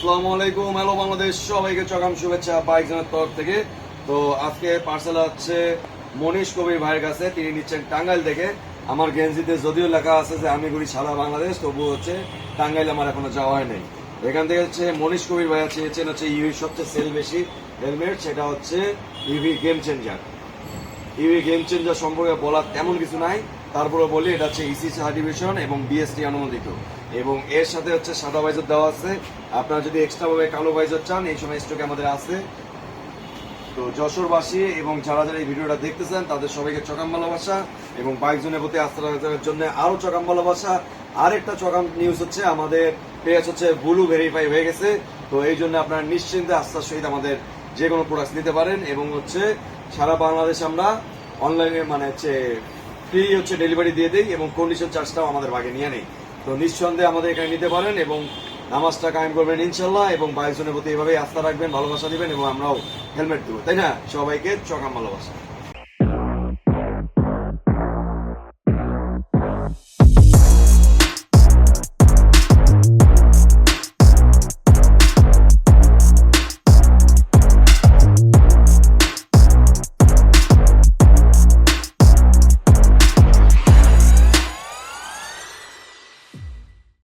আসসালামু আলাইকুম। হ্যালো বাংলাদেশ, সবাইকে চকাম শুভেচ্ছা বাইক জনের তরফ থেকে। তো আজকে পার্সেল হচ্ছে মনীষ কবির ভাইয়ের কাছে, তিনি নিচ্ছেন টাঙ্গাইল থেকে। আমার গেঞ্জিতে যদিও লেখা আছে যে, আমি ঘুরি সারা বাংলাদেশ তবু হচ্ছে টাঙ্গাইল আমার এখনও যাওয়া হয় নাই এখান থেকে হচ্ছে মনীষ কবির ভাইয়া চেয়েছেন হচ্ছে ইউই সবচেয়ে সেল বেশি হেলমেট সেটা হচ্ছে EV game changer EV game changer সম্পর্কে বলার তেমন কিছু নাই। তারপরে বলি, এটা হচ্ছে ইসি সার্টিফিকেশন এবং বিএসটি অনুমোদিত। এবং এর সাথে হচ্ছে সাদা ভাইজার দেওয়া আছে। আপনারা যদি এক্সট্রা ভাবে কালো ভাইজার চান, এই সময় স্টকে আমাদের আছে। তো যশোরবাসী এবং যারা যারা এই ভিডিওটা দেখতেছেন, তাদের সবাইকে চকাম ভালোবাসা এবং বাইক জনের প্রতি আস্থা রাখার জন্য আরও চকাম ভালোবাসা। আরেকটা চকাম নিউজ হচ্ছে, আমাদের পেজ হচ্ছে ব্লু ভেরিফাই হয়ে গেছে। তো এই জন্য আপনারা নিশ্চিন্তে আস্থার সহিত আমাদের যে কোনো প্রোডাক্ট নিতে পারেন এবং হচ্ছে সারা বাংলাদেশে আমরা অনলাইনে মানে হচ্ছে ফ্রি হচ্ছে ডেলিভারি দিয়ে দেয় এবং কন্ডিশন চার্জটাও আমাদের ভাগে নিয়ে নেই। তো নিঃসন্দেহে আমাদের এখানে নিতে পারেন এবং নামাজটা কায়েম করবেন ইনশাল্লাহ এবং বায়ুজনের প্রতি এভাবেই আস্থা রাখবেন, ভালোবাসা দিবেন এবং আমরাও হেলমেট দেবো তাই না? সবাইকে চকাম ভালোবাসা।